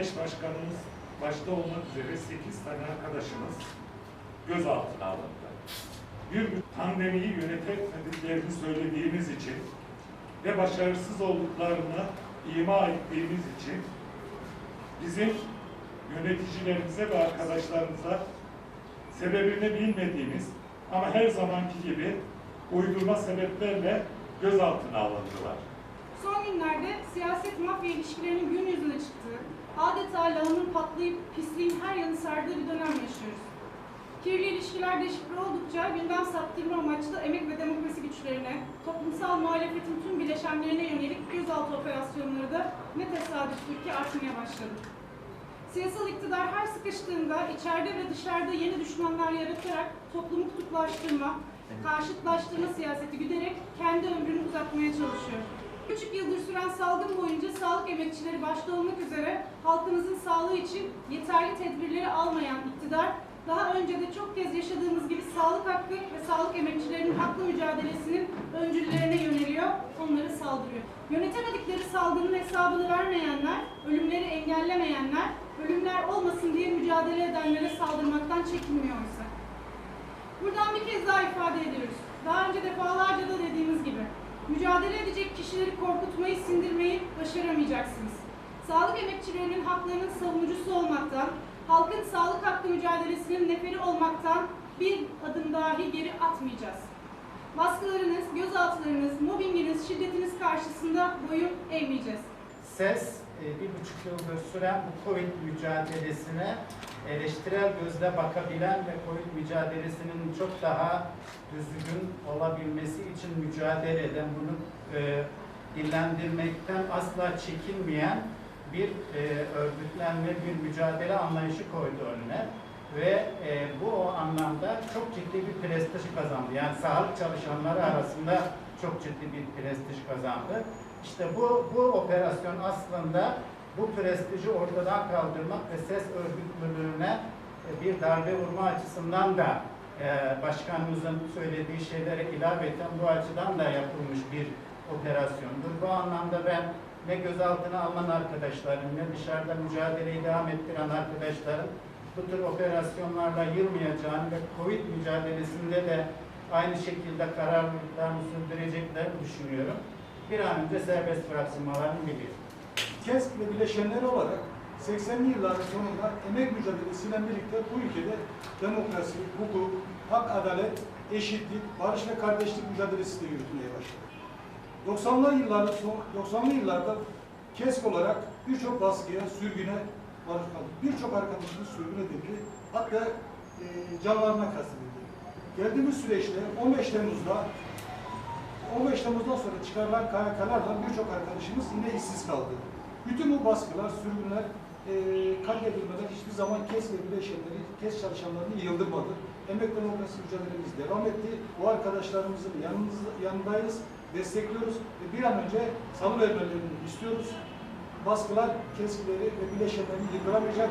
eş başkanımız başta olmak üzere 8 tane arkadaşımız gözaltına alındı. Bir pandemiyi yönetemediklerini söylediğimiz için ve başarısız olduklarını ima ettiğimiz için bizim yöneticilerimize ve arkadaşlarımıza sebebini bilmediğimiz ama her zamanki gibi uydurma sebeplerle gözaltına alındılar. Günlerde siyaset mafya ilişkilerinin gün yüzüne çıktığı, adeta lağımın patlayıp pisliğin her yanı sardığı bir dönem yaşıyoruz. Kirli ilişkiler deşifre oldukça gündem saptırma amaçlı emek ve demokrasi güçlerine, toplumsal muhalefetin tüm bileşenlerine yönelik gözaltı operasyonları da ne tesadüftür ki artmaya başladı. Siyasal iktidar her sıkıştığında içeride ve dışarıda yeni düşmanlar yaratarak toplumu kutuplaştırma, karşıtlaştırma siyaseti güderek kendi ömrünü uzatmaya çalışıyor. Üç yıldır süren salgın boyunca sağlık emekçileri başta olmak üzere halkımızın sağlığı için yeterli tedbirleri almayan iktidar, daha önce de çok kez yaşadığımız gibi sağlık hakkı ve sağlık emekçilerinin haklı mücadelesinin öncüllerine yöneliyor, onları saldırıyor. Yönetemedikleri salgının hesabını vermeyenler, ölümleri engellemeyenler, ölümler olmasın diye mücadele edenlere saldırmaktan çekinmiyor oysa. Buradan bir kez daha ifade ediyoruz. Daha önce defalarca mücadele edecek kişileri korkutmayı, sindirmeyi başaramayacaksınız. Sağlık emekçilerinin haklarının savunucusu olmaktan, halkın sağlık hakkı mücadelesinin neferi olmaktan bir adım dahi geri atmayacağız. Baskılarınız, gözaltılarınız, mobbinginiz, şiddetiniz karşısında boyun eğmeyeceğiz. SES e, bir buçuk yıldır süren bu Covid mücadelesine eleştirel gözle bakabilen ve Covid mücadelesinin çok daha düzgün olabilmesi için mücadele eden, bunu e, dillendirmekten asla çekinmeyen bir e, örgütlenme, bir mücadele anlayışı koydu önüne. Ve e, bu o anlamda çok ciddi bir prestij kazandı. Yani sağlık çalışanları arasında çok ciddi bir prestij kazandı. İşte bu, bu operasyon aslında bu prestiji ortadan kaldırmak ve ses örgütlülüğüne e, bir darbe vurma açısından da e, başkanımızın söylediği şeylere ilaveten bu açıdan da yapılmış bir operasyondur. Bu anlamda ben ne gözaltına alınan arkadaşların ne dışarıda mücadeleyi devam ettiren arkadaşların bu tür operasyonlarla yılmayacağını ve Covid mücadelesinde de aynı şekilde kararlılıklarını sürdüreceklerini düşünüyorum. Bir an önce serbest bırakılmalarını biliyorum. KESK ve bileşenleri olarak 80'li yılların sonunda emek mücadelesiyle birlikte bu ülkede demokrasi, hukuk, hak, adalet, eşitlik, barış ve kardeşlik mücadelesi de yürütmeye başladı. 90'lı yıllarda, son- 90'lı yıllarda KESK olarak birçok baskıya, sürgüne maruz kaldı. Birçok arkadaşımız sürgün edildi. Hatta e, canlarına kastedildi. Geldiğimiz süreçte 15 Temmuz'da 15 Temmuz'dan sonra çıkarılan KHK'larla birçok arkadaşımız yine işsiz kaldı. Bütün bu baskılar, sürgünler e, kaydedilmeden hiçbir zaman KES ve bileşenleri, KES çalışanlarını yıldırmadı. Emek demokrasi mücadelemiz devam etti. Bu arkadaşlarımızın yanımız, yanındayız, destekliyoruz ve bir an önce salı vermelerini istiyoruz. Baskılar KES'leri ve bileşenlerini yıldıramayacak.